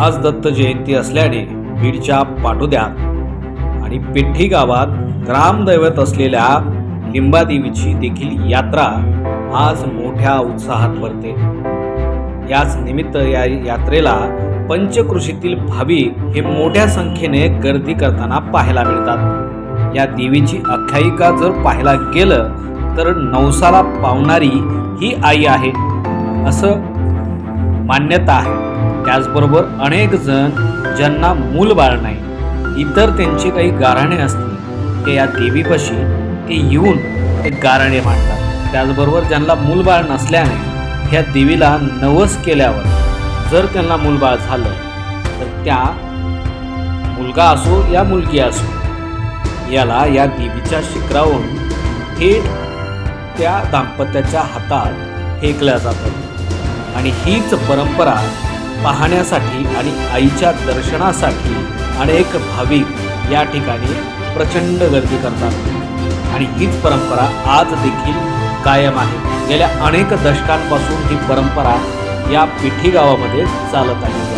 आज दत्त जयंती असल्याने बीडच्या पाटोद्यात आणि पिठ्ठी गावात ग्रामदैवत असलेल्या लिंबादेवीची देखील यात्रा आज मोठ्या उत्साहात भरते. याच निमित्त या यात्रेला पंचकृषीतील भाविक हे मोठ्या संख्येने गर्दी करताना पाहायला मिळतात. या देवीची आख्यायिका जर पाहायला गेलं तर नवसाला पावणारी ही आई आहे. असं मान्यता आहे. त्याचबरोबर अनेक जण ज्यांना मूलबाळ नाही इतर त्यांची काही गाराणे असतील ते या देवीपाशी ते येऊन ते गाराणे मांडतात. त्याचबरोबर ज्यांना मूलबाळ नसल्याने ह्या देवीला नवस केल्यावर जर त्यांना मूलबाळ झालं तर त्या मुलगा असो या मुलगी असो याला या देवीच्या शिखरावरून थेट त्या दाम्पत्याच्या हातात फेकल्या जातात आणि हीच परंपरा पाहण्यासाठी आणि आईच्या दर्शनासाठी अनेक भाविक या ठिकाणी प्रचंड गर्दी करतात. आणि हीच परंपरा आज देखील कायम आहे. गेल्या अनेक दशकांपासून ही परंपरा या पिठी गावामध्ये चालत आलेली आहे.